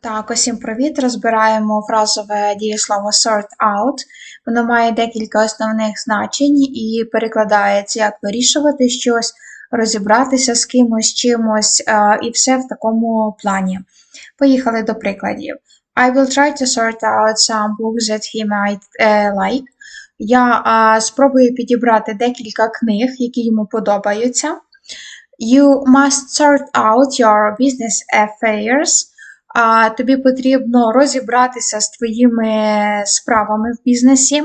Так, усім привіт! Розбираємо фразове дієслово sort out. Воно має декілька основних значень і перекладається, як вирішувати щось, розібратися з кимось, чимось, е, і все в такому плані. Поїхали до прикладів. I will try to sort out some books that he might е, like. Я е, спробую підібрати декілька книг, які йому подобаються. You must sort out your business affairs. А тобі потрібно розібратися з твоїми справами в бізнесі.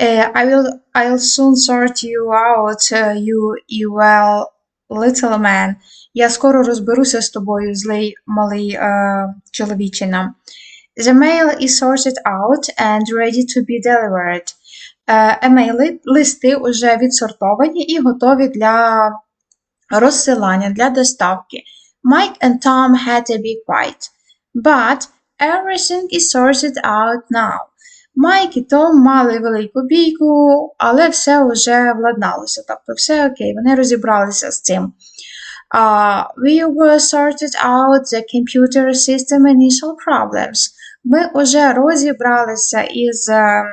Е, I will I'll soon sort you out, uh, you evil little man. Я скоро розберуся з тобою, злий малий е, чоловічина. The mail is sorted out and ready to be delivered. Е, емейли, листи вже відсортовані і готові для розсилання, для доставки. Mike and Tom had a big fight, but everything is sorted out now. Майк і Том мали велику бійку, але все вже владналося, тобто все окей, вони розібралися з цим. Uh, we were sorted out the computer system initial problems. Ми вже розібралися із е,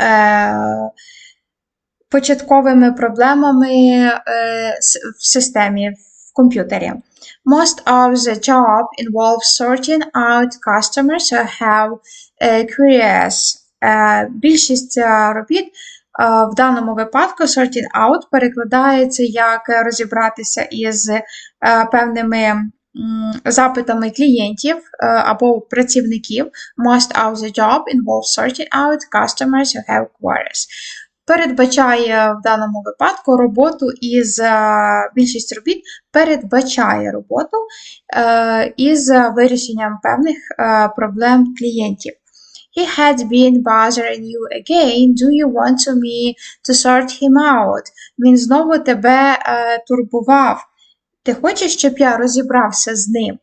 е, початковими проблемами е, в системі, комп'ютері. Most of the job involves sorting out customers who have uh, queries. Е, Більшість е, робіт е, в даному випадку sorting out перекладається як е, розібратися із е, певними запитами клієнтів е, або працівників. Most of the job involves sorting out customers who have queries передбачає в даному випадку роботу із е, більшість робіт передбачає роботу е, із вирішенням певних е, проблем клієнтів. He had been bothering you again. Do you want to me to sort him out? Він знову тебе турбував. Ти хочеш, щоб я розібрався з ним?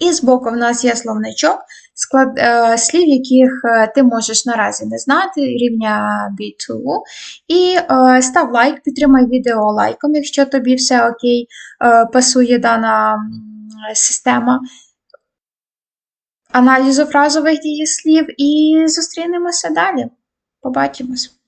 І збоку в нас є словничок, склад, е, слів, яких е, ти можеш наразі не знати, рівня B2. І е, став лайк, підтримай відео лайком, якщо тобі все окей, е, пасує дана система аналізу фразових дієслів. І зустрінемося далі. Побачимось.